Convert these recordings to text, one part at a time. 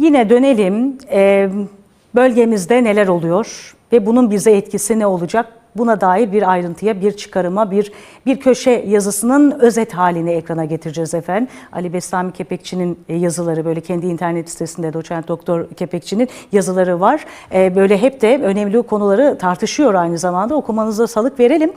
Yine dönelim. Bölgemizde neler oluyor ve bunun bize etkisi ne olacak? Buna dair bir ayrıntıya, bir çıkarıma, bir bir köşe yazısının özet halini ekrana getireceğiz efendim. Ali Bestami Kepekçi'nin e, yazıları böyle kendi internet sitesinde doçent doktor Kepekçi'nin yazıları var. Ee, böyle hep de önemli konuları tartışıyor aynı zamanda. Okumanıza salık verelim.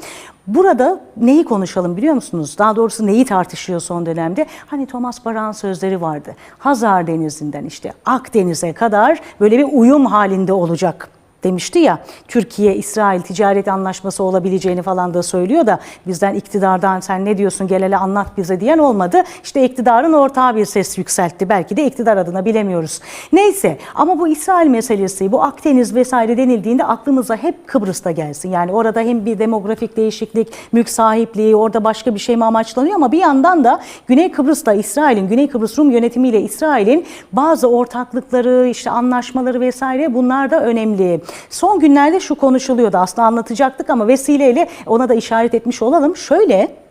Burada neyi konuşalım biliyor musunuz? Daha doğrusu neyi tartışıyor son dönemde? Hani Thomas Baran sözleri vardı. Hazar Denizi'nden işte Akdeniz'e kadar böyle bir uyum halinde olacak demişti ya Türkiye-İsrail ticaret anlaşması olabileceğini falan da söylüyor da bizden iktidardan sen ne diyorsun gel hele anlat bize diyen olmadı. İşte iktidarın ortağı bir ses yükseltti. Belki de iktidar adına bilemiyoruz. Neyse ama bu İsrail meselesi bu Akdeniz vesaire denildiğinde aklımıza hep Kıbrıs'ta gelsin. Yani orada hem bir demografik değişiklik, mülk sahipliği orada başka bir şey mi amaçlanıyor ama bir yandan da Güney Kıbrıs'ta İsrail'in, Güney Kıbrıs Rum yönetimiyle İsrail'in bazı ortaklıkları, işte anlaşmaları vesaire bunlar da önemli. Son günlerde şu konuşuluyordu aslında anlatacaktık ama vesileyle ona da işaret etmiş olalım. Şöyle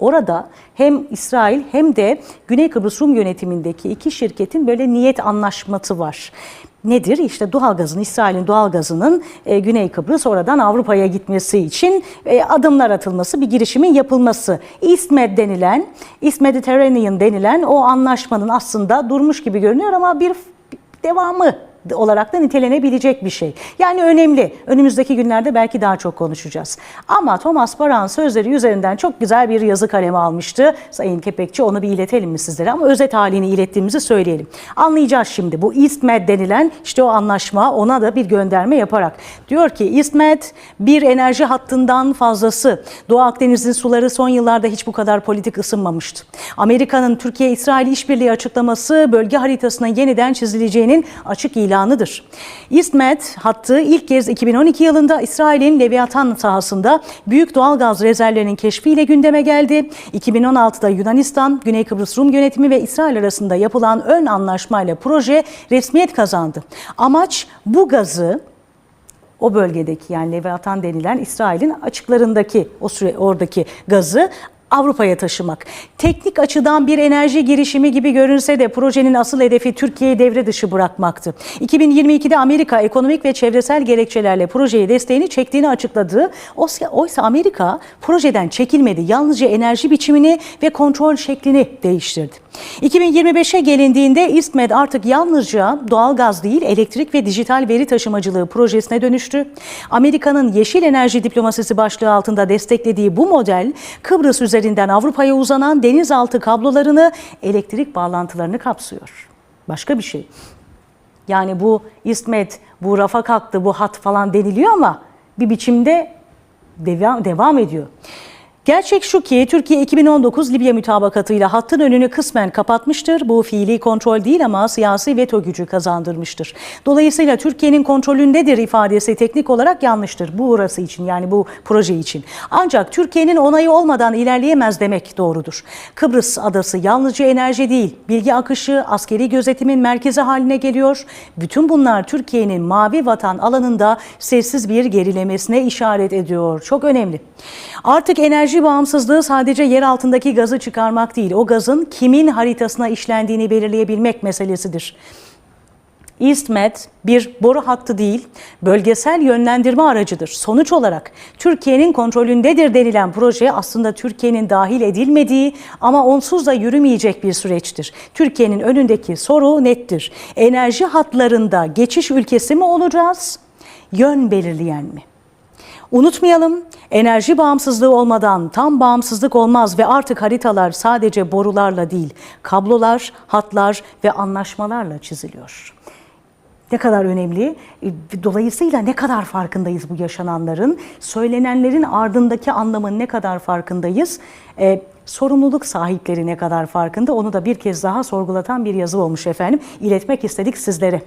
Orada hem İsrail hem de Güney Kıbrıs Rum yönetimindeki iki şirketin böyle niyet anlaşması var. Nedir? İşte doğalgazın, İsrail'in doğalgazının e, Güney Kıbrıs oradan Avrupa'ya gitmesi için e, adımlar atılması, bir girişimin yapılması. İSMED denilen, East Mediterranean denilen o anlaşmanın aslında durmuş gibi görünüyor ama bir devamı olarak da nitelenebilecek bir şey. Yani önemli. Önümüzdeki günlerde belki daha çok konuşacağız. Ama Thomas Baran sözleri üzerinden çok güzel bir yazı kalemi almıştı. Sayın Kepekçi onu bir iletelim mi sizlere ama özet halini ilettiğimizi söyleyelim. Anlayacağız şimdi bu İSMED denilen işte o anlaşma ona da bir gönderme yaparak. Diyor ki İSMED bir enerji hattından fazlası. Doğu Akdeniz'in suları son yıllarda hiç bu kadar politik ısınmamıştı. Amerika'nın Türkiye-İsrail işbirliği açıklaması bölge haritasına yeniden çizileceğinin açık ilanı ilanıdır. İSMED hattı ilk kez 2012 yılında İsrail'in Leviathan sahasında büyük doğal gaz rezervlerinin keşfiyle gündeme geldi. 2016'da Yunanistan, Güney Kıbrıs Rum yönetimi ve İsrail arasında yapılan ön anlaşmayla proje resmiyet kazandı. Amaç bu gazı o bölgedeki yani Leviathan denilen İsrail'in açıklarındaki o süre oradaki gazı Avrupa'ya taşımak. Teknik açıdan bir enerji girişimi gibi görünse de projenin asıl hedefi Türkiye'yi devre dışı bırakmaktı. 2022'de Amerika ekonomik ve çevresel gerekçelerle projeye desteğini çektiğini açıkladı. Oysa Amerika projeden çekilmedi. Yalnızca enerji biçimini ve kontrol şeklini değiştirdi. 2025'e gelindiğinde İSMED artık yalnızca doğal gaz değil elektrik ve dijital veri taşımacılığı projesine dönüştü. Amerika'nın yeşil enerji diplomasisi başlığı altında desteklediği bu model Kıbrıs üzerinden Avrupa'ya uzanan denizaltı kablolarını elektrik bağlantılarını kapsıyor. Başka bir şey. Yani bu İSMED, bu rafa kalktı, bu hat falan deniliyor ama bir biçimde devam, devam ediyor. Gerçek şu ki Türkiye 2019 Libya mütabakatıyla hattın önünü kısmen kapatmıştır. Bu fiili kontrol değil ama siyasi veto gücü kazandırmıştır. Dolayısıyla Türkiye'nin kontrolündedir ifadesi teknik olarak yanlıştır. Bu orası için yani bu proje için. Ancak Türkiye'nin onayı olmadan ilerleyemez demek doğrudur. Kıbrıs adası yalnızca enerji değil, bilgi akışı, askeri gözetimin merkezi haline geliyor. Bütün bunlar Türkiye'nin mavi vatan alanında sessiz bir gerilemesine işaret ediyor. Çok önemli. Artık enerji bağımsızlığı sadece yer altındaki gazı çıkarmak değil, o gazın kimin haritasına işlendiğini belirleyebilmek meselesidir. EastMed bir boru hattı değil, bölgesel yönlendirme aracıdır. Sonuç olarak Türkiye'nin kontrolündedir denilen proje aslında Türkiye'nin dahil edilmediği ama onsuz da yürümeyecek bir süreçtir. Türkiye'nin önündeki soru nettir. Enerji hatlarında geçiş ülkesi mi olacağız, yön belirleyen mi? Unutmayalım, enerji bağımsızlığı olmadan tam bağımsızlık olmaz ve artık haritalar sadece borularla değil, kablolar, hatlar ve anlaşmalarla çiziliyor. Ne kadar önemli. E, Dolayısıyla ne kadar farkındayız bu yaşananların, söylenenlerin ardındaki anlamın ne kadar farkındayız, e, sorumluluk sahipleri ne kadar farkında onu da bir kez daha sorgulatan bir yazı olmuş efendim. İletmek istedik sizlere.